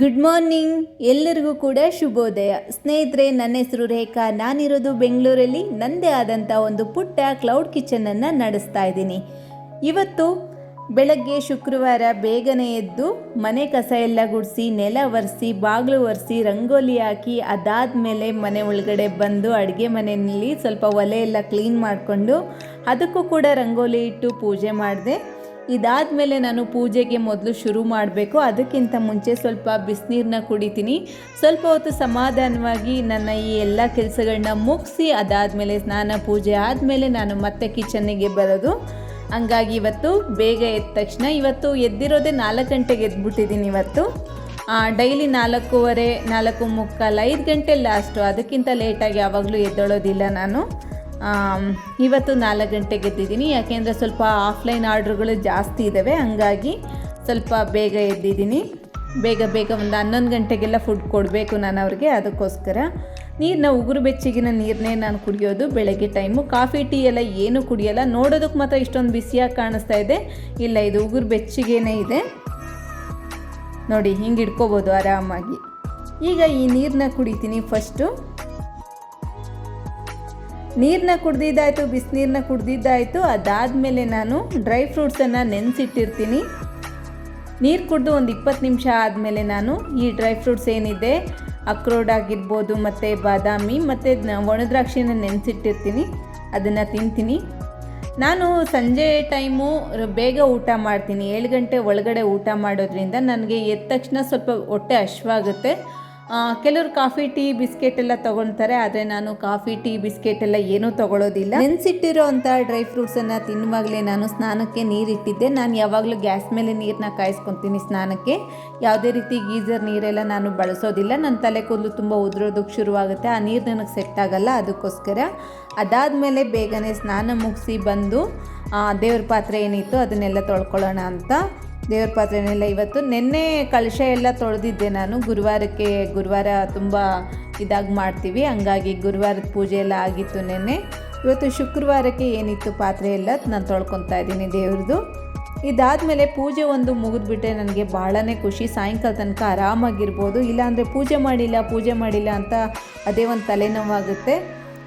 Good morning ಎಲ್ಲರಿಗೂ ಕೂಡ ಶುಭೋದಯ. ಸ್ನೇಹಿತರೆ, ನನ್ನ ಹೆಸರು ರೇಖಾ. ನಾನಿರೋದು ಬೆಂಗಳೂರಲ್ಲಿ. ನನ್ನದೇ ಆದಂಥ ಒಂದು ಪುಟ್ಟ ಕ್ಲೌಡ್ ಕಿಚನನ್ನು ನಡೆಸ್ತಾ ಇದ್ದೀನಿ. ಇವತ್ತು ಬೆಳಗ್ಗೆ ಶುಕ್ರವಾರ ಬೇಗನೆ ಎದ್ದು ಮನೆ ಕಸ ಎಲ್ಲ ಗುಡಿಸಿ, ನೆಲ ಒರೆಸಿ, ಬಾಗಿಲು ಒರೆಸಿ, ರಂಗೋಲಿ ಹಾಕಿ ಅದಾದ ಮೇಲೆ ಮನೆ ಒಳಗಡೆ ಬಂದು ಅಡುಗೆ ಮನೆಯಲ್ಲಿ ಸ್ವಲ್ಪ ಒಲೆ ಎಲ್ಲ ಕ್ಲೀನ್ ಮಾಡಿಕೊಂಡು ಅದಕ್ಕೂ ಕೂಡ ರಂಗೋಲಿ ಇಟ್ಟು ಪೂಜೆ ಮಾಡಿದೆ. ಇದಾದಮೇಲೆ ನಾನು ಪೂಜೆಗೆ ಮೊದಲು ಶುರು ಮಾಡಬೇಕು. ಅದಕ್ಕಿಂತ ಮುಂಚೆ ಸ್ವಲ್ಪ ಬಿಸಿನೀರನ್ನ ಕುಡಿತೀನಿ. ಸ್ವಲ್ಪ ಹೊತ್ತು ಸಮಾಧಾನವಾಗಿ ನನ್ನ ಈ ಎಲ್ಲ ಕೆಲಸಗಳನ್ನ ಮುಗಿಸಿ ಅದಾದಮೇಲೆ ಸ್ನಾನ, ಪೂಜೆ ಆದಮೇಲೆ ನಾನು ಮತ್ತೆ ಕಿಚನ್ನಿಗೆ ಬರೋದು. ಹಂಗಾಗಿ ಇವತ್ತು ಬೇಗ ಎದ್ದ ತಕ್ಷಣ ಇವತ್ತು ಎದ್ದಿರೋದೇ ನಾಲ್ಕು ಗಂಟೆಗೆ ಎದ್ಬಿಟ್ಟಿದ್ದೀನಿ ಇವತ್ತು. ಡೈಲಿ ನಾಲ್ಕೂವರೆ, ನಾಲ್ಕು ಮುಕ್ಕಾಲು ಐದು ಗಂಟೆ ಲಾಸ್ಟು ಅದಕ್ಕಿಂತ ಲೇಟಾಗಿ ಯಾವಾಗಲೂ ಎದ್ದೊಳೋದಿಲ್ಲ ನಾನು. ಇವತ್ತು ನಾಲ್ಕು ಗಂಟೆಗೆ ಎದ್ದಿದ್ದೀನಿ. ಯಾಕೆಂದರೆ ಸ್ವಲ್ಪ ಆಫ್ಲೈನ್ ಆರ್ಡ್ರುಗಳು ಜಾಸ್ತಿ ಇದ್ದಾವೆ ಹಂಗಾಗಿ ಸ್ವಲ್ಪ ಬೇಗ ಎದ್ದಿದ್ದೀನಿ. ಬೇಗ ಬೇಗ ಒಂದು ಹನ್ನೊಂದು ಗಂಟೆಗೆಲ್ಲ ಫುಡ್ ಕೊಡಬೇಕು ನಾನು ಅವ್ರಿಗೆ. ಅದಕ್ಕೋಸ್ಕರ ನೀರನ್ನ ಉಗುರು ಬೆಚ್ಚಗಿನ ನೀರನ್ನೇ ನಾನು ಕುಡಿಯೋದು ಬೆಳಗ್ಗೆ ಟೈಮು ಕಾಫಿ, ಟೀ ಎಲ್ಲ ಏನೂ ಕುಡಿಯೋಲ್ಲ. ನೋಡೋದಕ್ಕೆ ಮಾತ್ರ ಇಷ್ಟೊಂದು ಬಿಸಿಯಾಗಿ ಕಾಣಿಸ್ತಾ ಇದೆ. ಇಲ್ಲ, ಇದು ಉಗುರು ಬೆಚ್ಚಿಗೆನೆ ಇದೆ. ನೋಡಿ, ಹಿಂಗೆ ಇಟ್ಕೋಬೋದು ಆರಾಮಾಗಿ. ಈಗ ಈ ನೀರನ್ನ ಕುಡಿತೀನಿ ಫಸ್ಟು ನೀರನ್ನ ಕುಡ್ದಿದ್ದಾಯಿತು ಬಿಸಿನೀರನ್ನ ಕುಡ್ದಿದ್ದಾಯಿತು. ಅದಾದಮೇಲೆ ನಾನು ಡ್ರೈ ಫ್ರೂಟ್ಸನ್ನು ನೆನೆಸಿಟ್ಟಿರ್ತೀನಿ. ನೀರು ಕುಡಿದು ಒಂದು ಇಪ್ಪತ್ತು ನಿಮಿಷ ಆದಮೇಲೆ ನಾನು ಈ ಡ್ರೈ ಫ್ರೂಟ್ಸ್ ಏನಿದೆ ಅಕ್ರೋಡ್ ಆಗಿರ್ಬೋದು ಮತ್ತು ಬಾದಾಮಿ ಮತ್ತು ಒಣದ್ರಾಕ್ಷಿನ ನೆನೆಸಿಟ್ಟಿರ್ತೀನಿ. ಅದನ್ನು ತಿಂತೀನಿ. ನಾನು ಸಂಜೆ ಟೈಮು ಬೇಗ ಊಟ ಮಾಡ್ತೀನಿ. ಏಳು ಗಂಟೆ ಒಳಗಡೆ ಊಟ ಮಾಡೋದ್ರಿಂದ ನನಗೆ ಎದ್ದ ತಕ್ಷಣ ಸ್ವಲ್ಪ ಹೊಟ್ಟೆ ಹಶ್ವಾಗುತ್ತೆ. ಕೆಲವರು ಕಾಫಿ, ಟೀ, ಬಿಸ್ಕೆಟ್ ಎಲ್ಲ ತೊಗೊಳ್ತಾರೆ, ಆದರೆ ನಾನು ಕಾಫಿ, ಟೀ, ಬಿಸ್ಕೆಟ್ ಎಲ್ಲ ಏನೂ ತಗೊಳ್ಳೋದಿಲ್ಲ ನೆನೆಸಿಟ್ಟಿರೋ ಅಂಥ ಡ್ರೈ ಫ್ರೂಟ್ಸನ್ನು ತಿನ್ನುವಾಗಲೇ ನಾನು ಸ್ನಾನಕ್ಕೆ ನೀರಿಟ್ಟಿದ್ದೆ. ನಾನು ಯಾವಾಗಲೂ ಗ್ಯಾಸ್ ಮೇಲೆ ನೀರನ್ನ ಕಾಯಿಸ್ಕೊತೀನಿ ಸ್ನಾನಕ್ಕೆ. ಯಾವುದೇ ರೀತಿ ಗೀಝರ್ ನೀರೆಲ್ಲ ನಾನು ಬಳಸೋದಿಲ್ಲ. ನನ್ನ ತಲೆ ಕೂದಲು ತುಂಬ ಉದುರೋದಕ್ಕೆ ಶುರುವಾಗುತ್ತೆ. ಆ ನೀರು ನನಗೆ ಸೆಟ್ ಆಗಲ್ಲ, ಅದಕ್ಕೋಸ್ಕರ. ಅದಾದಮೇಲೆ ಬೇಗನೆ ಸ್ನಾನ ಮುಗಿಸಿ ಬಂದು ದೇವ್ರ ಪಾತ್ರೆ ಏನಿತ್ತು ಅದನ್ನೆಲ್ಲ ತೊಳ್ಕೊಳ್ಳೋಣ ಅಂತ ದೇವ್ರ ಪಾತ್ರೆನೆಲ್ಲ ಇವತ್ತು ನಿನ್ನೆ ಕಳಶ ಎಲ್ಲ ತೊಳೆದಿದ್ದೆ ನಾನು. ಗುರುವಾರಕ್ಕೆ ಗುರುವಾರ ತುಂಬ ಇದಾಗಿ ಮಾಡ್ತೀವಿ. ಹಂಗಾಗಿ ಗುರುವಾರದ ಪೂಜೆ ಎಲ್ಲ ಆಗಿತ್ತು ನಿನ್ನೆ. ಇವತ್ತು ಶುಕ್ರವಾರಕ್ಕೆ ಏನಿತ್ತು ಪಾತ್ರೆ ಎಲ್ಲ ನಾನು ತೊಳ್ಕೊತಾ ಇದ್ದೀನಿ ದೇವ್ರದ್ದು ಇದಾದಮೇಲೆ ಪೂಜೆ ಒಂದು ಮುಗಿದ್ಬಿಟ್ರೆ ನನಗೆ ಭಾಳನೇ ಖುಷಿ. ಸಾಯಂಕಾಲ ತನಕ ಆರಾಮಾಗಿರ್ಬೋದು. ಇಲ್ಲಾಂದರೆ ಪೂಜೆ ಮಾಡಿಲ್ಲ ಪೂಜೆ ಮಾಡಿಲ್ಲ ಅಂತ ಅದೇ ಒಂದು ತಲೆನೋವಾಗುತ್ತೆ.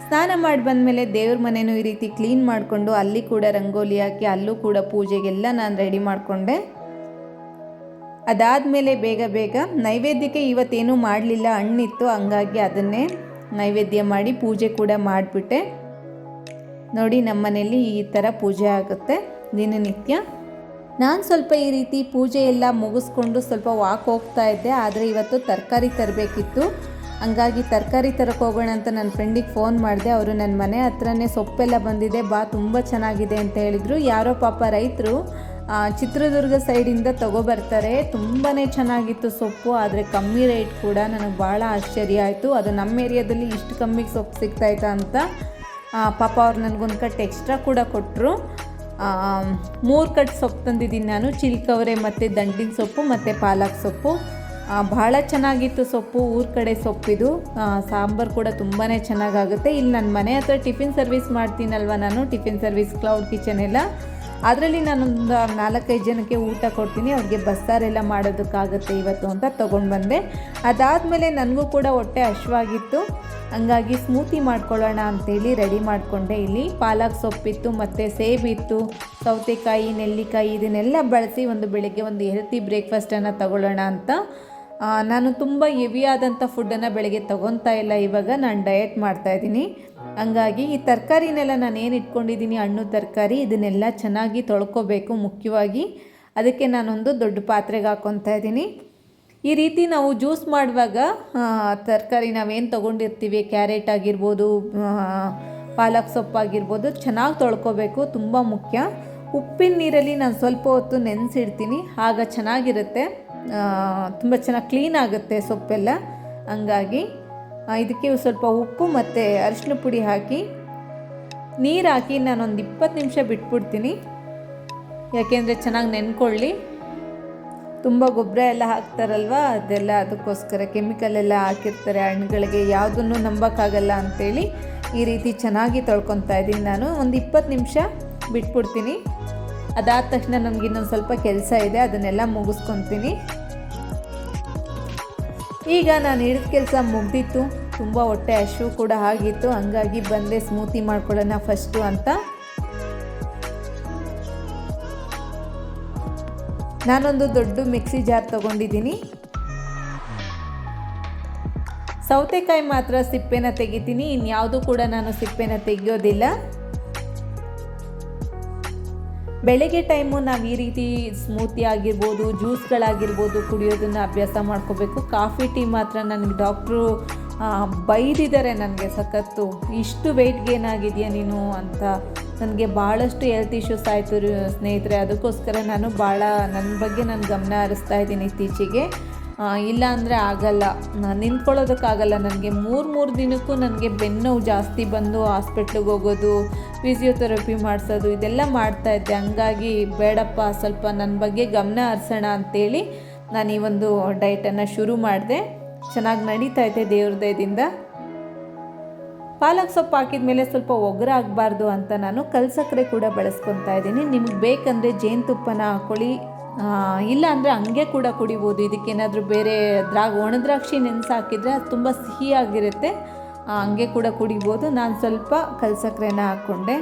ಸ್ನಾನ ಮಾಡಿ ಬಂದಮೇಲೆ ದೇವ್ರ ಮನೆಯೂ ಈ ರೀತಿ ಕ್ಲೀನ್ ಮಾಡಿಕೊಂಡು ಅಲ್ಲಿ ಕೂಡ ರಂಗೋಲಿ ಹಾಕಿ ಅಲ್ಲೂ ಕೂಡ ಪೂಜೆಗೆಲ್ಲ ನಾನು ರೆಡಿ ಮಾಡಿಕೊಂಡೆ. ಅದಾದಮೇಲೆ ಬೇಗ ಬೇಗ ನೈವೇದ್ಯಕ್ಕೆ ಇವತ್ತೇನೂ ಮಾಡಲಿಲ್ಲ, ಹಣ್ಣಿತ್ತು, ಹಂಗಾಗಿ ಅದನ್ನೇ ನೈವೇದ್ಯ ಮಾಡಿ ಪೂಜೆ ಕೂಡ ಮಾಡಿಬಿಟ್ಟೆ. ನೋಡಿ ನಮ್ಮ ಮನೇಲಿ ಈ ಥರ ಪೂಜೆ ಆಗುತ್ತೆ ದಿನನಿತ್ಯ. ನಾನು ಸ್ವಲ್ಪ ಈ ರೀತಿ ಪೂಜೆ ಎಲ್ಲ ಮುಗಿಸ್ಕೊಂಡು ಸ್ವಲ್ಪ ವಾಕ್ ಹೋಗ್ತಾ ಇದ್ದೆ, ಆದರೆ ಇವತ್ತು ತರಕಾರಿ ತರಬೇಕಿತ್ತು. ಹಂಗಾಗಿ ತರಕಾರಿ ತರಕ್ಕೆ ಹೋಗೋಣ ಅಂತ ನನ್ನ ಫ್ರೆಂಡಿಗೆ ಫೋನ್ ಮಾಡಿದೆ, ಅವರು ನನ್ನ ಮನೆ ಹತ್ರನೇ ಸೊಪ್ಪೆಲ್ಲ ಬಂದಿದೆ, ಬಾ, ತುಂಬ ಚೆನ್ನಾಗಿದೆ ಅಂತ ಹೇಳಿದರು. ಯಾರೋ ಪಾಪ ರೈತರು ಚಿತ್ರದುರ್ಗ ಸೈಡಿಂದ ತಗೋಬರ್ತಾರೆ. ತುಂಬಾ ಚೆನ್ನಾಗಿತ್ತು ಸೊಪ್ಪು, ಆದರೆ ಕಮ್ಮಿ ರೇಟ್ ಕೂಡ ನನಗೆ ಭಾಳ ಆಶ್ಚರ್ಯ ಆಯಿತು. ಅದು ನಮ್ಮ ಏರಿಯಾದಲ್ಲಿ ಇಷ್ಟು ಕಮ್ಮಿಗೆ ಸೊಪ್ಪು ಸಿಗ್ತಾಯ್ತಾ ಅಂತ ಪಾಪ ಅವ್ರು ನನಗೊಂದು ಕಟ್ ಎಕ್ಸ್ಟ್ರಾ ಕೂಡ ಕೊಟ್ಟರು ಮೂರು ಕಟ್ ಸೊಪ್ಪು ತಂದಿದ್ದೀನಿ ನಾನು, ಚಿಲ್ಕವರೆ ಮತ್ತು ದಂಟಿನ ಸೊಪ್ಪು ಮತ್ತು ಪಾಲಕ್ ಸೊಪ್ಪು. ಭಾಳ ಚೆನ್ನಾಗಿತ್ತು ಸೊಪ್ಪು, ಊರ ಕಡೆ ಸೊಪ್ಪಿದು ಸಾಂಬಾರು ಕೂಡ ತುಂಬಾ ಚೆನ್ನಾಗಾಗುತ್ತೆ. ಇಲ್ಲಿ ನನ್ನ ಮನೆ ಹತ್ರ ಟಿಫಿನ್ ಸರ್ವಿಸ್ ಮಾಡ್ತೀನಲ್ವ ನಾನು, ಟಿಫಿನ್ ಸರ್ವಿಸ್, ಕ್ಲೌಡ್ ಕಿಚನ್ ಎಲ್ಲ. ಅದರಲ್ಲಿ ನಾನೊಂದು ನಾಲ್ಕೈದು ಜನಕ್ಕೆ ಊಟ ಕೊಡ್ತೀನಿ, ಅವ್ರಿಗೆ ಬಸ್ಸಾರೆಲ್ಲ ಮಾಡೋದಕ್ಕಾಗುತ್ತೆ ಇವತ್ತು ಅಂತ ತೊಗೊಂಡು ಬಂದೆ. ಅದಾದಮೇಲೆ ನನಗೂ ಕೂಡ ಹೊಟ್ಟೆ ಹಶ್ವಾಗಿತ್ತು. ಹಂಗಾಗಿ ಸ್ಮೂತಿ ಮಾಡ್ಕೊಳ್ಳೋಣ ಅಂತೇಳಿ ರೆಡಿ ಮಾಡಿಕೊಂಡೆ. ಇಲ್ಲಿ ಪಾಲಕ್ ಸೊಪ್ಪಿತ್ತು, ಮತ್ತು ಸೇಬಿತ್ತು, ಸೌತೆಕಾಯಿ, ನೆಲ್ಲಿಕಾಯಿ ಇದನ್ನೆಲ್ಲ ಬಳಸಿ ಒಂದು ಬೆಳಗ್ಗೆ ಒಂದು ಹೆಲ್ತಿ ಬ್ರೇಕ್ಫಾಸ್ಟನ್ನು ತಗೊಳ್ಳೋಣ ಅಂತ. ನಾನು ತುಂಬ ಹೆವಿಯಾದಂಥ ಫುಡ್ಡನ್ನು ಬೆಳಗ್ಗೆ ತೊಗೊತಾ ಇಲ್ಲ, ಇವಾಗ ನಾನು ಡಯಟ್ ಮಾಡ್ತಾಯಿದ್ದೀನಿ ಹಂಗಾಗಿ ಈ ತರಕಾರಿನೆಲ್ಲ ನಾನು ಏನು ಇಟ್ಕೊಂಡಿದ್ದೀನಿ, ಹಣ್ಣು ತರಕಾರಿ, ಇದನ್ನೆಲ್ಲ ಚೆನ್ನಾಗಿ ತೊಳ್ಕೊಬೇಕು ಮುಖ್ಯವಾಗಿ. ಅದಕ್ಕೆ ನಾನೊಂದು ದೊಡ್ಡ ಪಾತ್ರೆಗೆ ಹಾಕ್ಕೊತಾ ಇದ್ದೀನಿ. ಈ ರೀತಿ ನಾವು ಜ್ಯೂಸ್ ಮಾಡುವಾಗ ತರಕಾರಿ ನಾವೇನು ತೊಗೊಂಡಿರ್ತೀವಿ, ಕ್ಯಾರೆಟ್ ಆಗಿರ್ಬೋದು ಪಾಲಕ್ ಪಾಲಕ್ ಸೊಪ್ಪಾಗಿರ್ಬೋದು ಚೆನ್ನಾಗಿ ತೊಳ್ಕೊಬೇಕು, ತುಂಬ ಮುಖ್ಯ. ಉಪ್ಪಿನ ನೀರಲ್ಲಿ ನಾನು ಸ್ವಲ್ಪ ಹೊತ್ತು ನೆನೆಸಿಡ್ತೀನಿ, ಆಗ ಚೆನ್ನಾಗಿರುತ್ತೆ. ತುಂಬ ಚೆನ್ನಾಗಿ ಕ್ಲೀನ್ ಆಗುತ್ತೆ ಸೊಪ್ಪೆಲ್ಲ. ಹಂಗಾಗಿ ಇದಕ್ಕೆ ಸ್ವಲ್ಪ ಉಪ್ಪು ಮತ್ತು ಅರಿಶಿನ ಪುಡಿ ಹಾಕಿ. ನೀರು ಹಾಕಿ ನಾನೊಂದು ಇಪ್ಪತ್ತು ನಿಮಿಷ ಬಿಟ್ಬಿಡ್ತೀನಿ. ಯಾಕೆಂದರೆ ಚೆನ್ನಾಗಿ ನೆನ್ಕೊಳ್ಳಿ. ತುಂಬ ಗೊಬ್ಬರ ಎಲ್ಲ ಹಾಕ್ತಾರಲ್ವ, ಅದೆಲ್ಲ ಅದಕ್ಕೋಸ್ಕರ ಕೆಮಿಕಲ್ ಎಲ್ಲ ಹಾಕಿರ್ತಾರೆ, ಹಣ್ಣುಗಳಿಗೆ ಯಾವುದನ್ನು ನಂಬೋಕ್ಕಾಗಲ್ಲ ಅಂಥೇಳಿ ಈ ರೀತಿ ಚೆನ್ನಾಗಿ ತೊಳ್ಕೊತಾ ಇದ್ದೀನಿ ನಾನು. ಒಂದು ಇಪ್ಪತ್ತು ನಿಮಿಷ ಬಿಟ್ಬಿಡ್ತೀನಿ. ಅದಾದ ತಕ್ಷಣ ನನಗೆ ಇನ್ನೊಂದು ಸ್ವಲ್ಪ ಕೆಲಸ ಇದೆ, ಅದನ್ನೆಲ್ಲ ಮುಗಿಸ್ಕೊತೀನಿ. ಈಗ ನಾನು ಹಿಡಿದ ಕೆಲಸ ಮುಗ್ದಿತ್ತು. ತುಂಬ ಹೊಟ್ಟೆ ಹಶು ಕೂಡ ಆಗಿತ್ತು. ಹಂಗಾಗಿ ಬಂದೆ ಸ್ಮೂತಿ ಮಾಡ್ಕೊಳ್ಳೋಣ ಫಸ್ಟು ಅಂತ. ನಾನೊಂದು ದೊಡ್ಡ ಮಿಕ್ಸಿ ಜಾರ್ ತಗೊಂಡಿದ್ದೀನಿ. ಸೌತೆಕಾಯಿ ಮಾತ್ರ ಸಿಪ್ಪೆನ ತೆಗಿತೀನಿ. ಇನ್ಯಾವುದು ಕೂಡ ನಾನು ಸಿಪ್ಪೆನ ತೆಗೆಯೋದಿಲ್ಲ. ಬೆಳಗ್ಗೆ ಟೈಮು ನಾವು ಈ ರೀತಿ ಸ್ಮೂತಿ ಆಗಿರ್ಬೋದು, ಜ್ಯೂಸ್ಗಳಾಗಿರ್ಬೋದು ಕುಡಿಯೋದನ್ನು ಅಭ್ಯಾಸ ಮಾಡ್ಕೋಬೇಕು. ಕಾಫಿ, ಟೀ ಮಾತ್ರ ನನಗೆ ಡಾಕ್ಟ್ರು ಬೈದಿದ್ದಾರೆ ನನಗೆ ಸಖತ್ತು. ಇಷ್ಟು ವೆಯ್ಟ್ ಗೇನ್ ಆಗಿದೆಯಾ ನೀನು ಅಂತ. ನನಗೆ ಭಾಳಷ್ಟು ಹೆಲ್ತ್ ಇಶ್ಯೂಸ್ ಆಯಿತು ಸ್ನೇಹಿತರೆ. ಅದಕ್ಕೋಸ್ಕರ ನಾನು ಭಾಳ, ನನ್ನ ಬಗ್ಗೆ ನಾನು ಗಮನ ಹರಿಸ್ತಾ ಇದ್ದೀನಿ ಇತ್ತೀಚೆಗೆ. ಇಲ್ಲ ಅಂದರೆ ಆಗಲ್ಲ. ನಿಂತ್ಕೊಳ್ಳೋದಕ್ಕಾಗಲ್ಲ. ನನಗೆ ಮೂರು ಮೂರು ದಿನಕ್ಕೂ ನನಗೆ ಬೆನ್ನೋವು ಜಾಸ್ತಿ ಬಂದು ಹಾಸ್ಪಿಟ್ಲಿಗೆ ಹೋಗೋದು ಫಿಸಿಯೋಥೆರಪಿ ಮಾಡಿಸೋದು, ಇದೆಲ್ಲ ಮಾಡ್ತಾಯಿದ್ದೆ ಹಂಗಾಗಿ ಬೇಡಪ್ಪ, ಸ್ವಲ್ಪ ನನ್ನ ಬಗ್ಗೆ ಗಮನ ಹರಿಸೋಣ ಅಂಥೇಳಿ ನಾನು ಈ ಒಂದು ಡಯಟನ್ನು ಶುರು ಮಾಡಿದೆ. ಚೆನ್ನಾಗಿ ನಡೀತಾ ಇದೆ ದೇವ್ರ ದಯದಿಂದ. ಪಾಲಕ್ ಸೊಪ್ಪು ಹಾಕಿದ ಮೇಲೆ ಸ್ವಲ್ಪ ಒಗ್ಗರ ಆಗಬಾರ್ದು ಅಂತ ನಾನು ಕಲ್ಸಕ್ಕರೆ ಕೂಡ ಬಳಸ್ಕೊತಾ ಇದ್ದೀನಿ. ನಿಮಗೆ ಬೇಕಂದರೆ ಜೇನುತುಪ್ಪನ ಹಾಕ್ಕೊಳ್ಳಿ ಇಲ್ಲ ಅಂದರೆ ಹಂಗೆ ಕೂಡ ಕುಡಿಬೋದು. ಇದಕ್ಕೇನಾದರೂ ಬೇರೆ ದ್ರಾ ಒಣದ್ರಾಕ್ಷಿ ನೆನೆಸಿ ಹಾಕಿದರೆ ಅದು ತುಂಬ ಸಿಹಿಯಾಗಿರುತ್ತೆ. ಹಂಗೆ ಕೂಡ ಕುಡಿಬೋದು. ನಾನು ಸ್ವಲ್ಪ ಕಲ್ಸಕ್ರೆನ ಹಾಕ್ಕೊಂಡೆ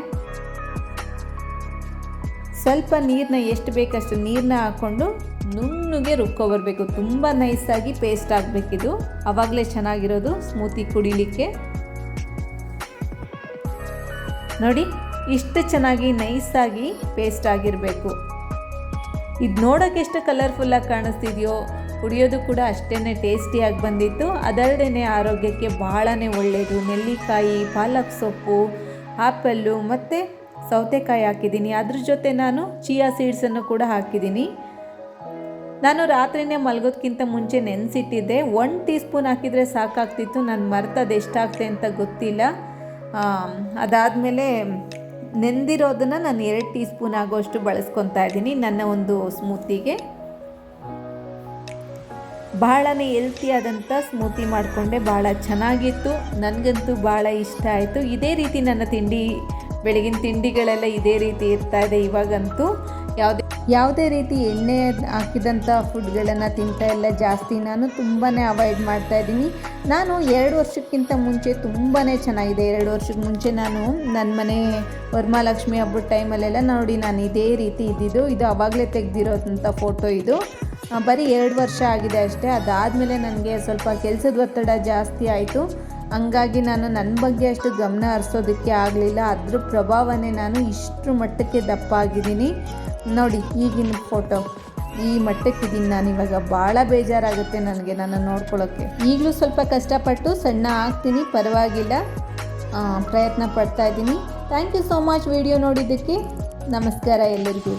ಸ್ವಲ್ಪ ನೀರನ್ನ ಎಷ್ಟು ಬೇಕಷ್ಟು ನೀರನ್ನ ಹಾಕ್ಕೊಂಡು ನುಣ್ಣಗೆ ರುಬ್ಕೊಬರ್ಬೇಕು ತುಂಬ ನೈಸಾಗಿ ಪೇಸ್ಟ್ ಆಗಬೇಕಿದು ಆವಾಗಲೇ ಚೆನ್ನಾಗಿರೋದು ಸ್ಮೂತಿ ಕುಡಿಲಿಕ್ಕೆ. ನೋಡಿ, ಇಷ್ಟು ಚೆನ್ನಾಗಿ ನೈಸಾಗಿ ಪೇಸ್ಟ್ ಆಗಿರಬೇಕು. ಇದು ನೋಡೋಕೆ ಎಷ್ಟು ಕಲರ್ಫುಲ್ಲಾಗಿ ಕಾಣಿಸ್ತಿದೆಯೋ, ಕುಡಿಯೋದು ಕೂಡ ಅಷ್ಟೇ ಟೇಸ್ಟಿಯಾಗಿ ಬಂದಿತ್ತು. ಅದರಡೇ ಆರೋಗ್ಯಕ್ಕೆ ಬಹಳನೇ ಒಳ್ಳೆಯದು ನೆಲ್ಲಿಕಾಯಿ, ಪಾಲಕ್ ಸೊಪ್ಪು ಆ್ಯಪಲ್ಲು ಮತ್ತು ಸೌತೆಕಾಯಿ ಹಾಕಿದ್ದೀನಿ. ಅದ್ರ ಜೊತೆ ನಾನು ಚಿಯಾ ಸೀಡ್ಸನ್ನು ಕೂಡ ಹಾಕಿದ್ದೀನಿ. ನಾನು ರಾತ್ರಿನೇ ಮಲಗೋದಕ್ಕಿಂತ ಮುಂಚೆ ನೆನೆಸಿಟ್ಟಿದ್ದೆ. ಒನ್ ಟೀ ಸ್ಪೂನ್ ಹಾಕಿದರೆ ಸಾಕಾಗ್ತಿತ್ತು. ನಾನು ಮರ್ತದು ಎಷ್ಟಾಗ್ತೆ ಅಂತ ಗೊತ್ತಿಲ್ಲ. ಅದಾದಮೇಲೆ ನೆಂದಿರೋದನ್ನು ನಾನು ಎರಡು ಟೀ ಸ್ಪೂನ್ ಆಗೋಷ್ಟು ಬಳಸ್ಕೊತಾ ಇದ್ದೀನಿ. ನನ್ನ ಒಂದು ಸ್ಮೂತಿಗೆ. ಬಹಳನೇ ಹೆಲ್ತಿಯಾದಂಥ ಸ್ಮೂತಿ ಮಾಡಿಕೊಂಡೆ. ಭಾಳ ಚೆನ್ನಾಗಿತ್ತು. ನನಗಂತೂ ಭಾಳ ಇಷ್ಟ ಆಯಿತು. ಇದೇ ರೀತಿ ನನ್ನ ತಿಂಡಿ, ಬೆಳಗಿನ ತಿಂಡಿಗಳೆಲ್ಲ ಇದೇ ರೀತಿ ಇರ್ತಾ ಇದೆ ಇವಾಗಂತೂ. ಯಾವುದೇ ಯಾವುದೇ ರೀತಿ ಎಣ್ಣೆ ಹಾಕಿದಂಥ ಫುಡ್ಗಳನ್ನು ತಿಂತಾ ಇಲ್ಲ ಜಾಸ್ತಿ, ನಾನು ತುಂಬಾ ಅವಾಯ್ಡ್ ಮಾಡ್ತಾ ಇದ್ದೀನಿ. ನಾನು ಎರಡು ವರ್ಷಕ್ಕಿಂತ ಮುಂಚೆ ತುಂಬಾ ಚೆನ್ನಾಗಿದೆ. ಎರಡು ವರ್ಷಕ್ಕೆ ಮುಂಚೆ ನಾನು ನನ್ನ ಮನೆ ವರಮಹಾಲಕ್ಷ್ಮಿ ಹಬ್ಬದ ಟೈಮಲ್ಲೆಲ್ಲ ನೋಡಿ ನಾನು ಇದೇ ರೀತಿ ಇದ್ದಿದ್ದು. ಇದು ಆವಾಗಲೇ ತೆಗೆದಿರೋಂಥ ಫೋಟೋ ಇದು. ಬರೀ ಎರಡು ವರ್ಷ ಆಗಿದೆ ಅಷ್ಟೇ. ಅದಾದಮೇಲೆ ನನಗೆ ಸ್ವಲ್ಪ ಕೆಲಸದ ಒತ್ತಡ ಜಾಸ್ತಿ ಆಯಿತು. ಹಂಗಾಗಿ ನಾನು ನನ್ನ ಬಗ್ಗೆ ಅಷ್ಟು ಗಮನ ಹರಿಸೋದಕ್ಕೆ ಆಗಲಿಲ್ಲ. ಅದ್ರ ಪ್ರಭಾವನೇ ನಾನು ಇಷ್ಟರ ಮಟ್ಟಕ್ಕೆ ದಪ್ಪ ಆಗಿದ್ದೀನಿ. ನೋಡಿ, ಈಗಿನ ಫೋಟೋ ಈ ಮಟ್ಟಕ್ಕಿದ್ದೀನಿ ನಾನು. ಇವಾಗ ಭಾಳ ಬೇಜಾರಾಗುತ್ತೆ ನನಗೆ ನನ್ನ ನೋಡ್ಕೊಳ್ಳೋಕ್ಕೆ ಈಗಲೂ ಸ್ವಲ್ಪ ಕಷ್ಟಪಟ್ಟು ಸಣ್ಣ ಆಗ್ತೀನಿ, ಪರವಾಗಿಲ್ಲ. ಪ್ರಯತ್ನ ಪಡ್ತಾ ಇದ್ದೀನಿ. Thank you so much video ನೋಡಿದ್ದಕ್ಕೆ ನಮಸ್ಕಾರ ಎಲ್ಲರಿಗೂ.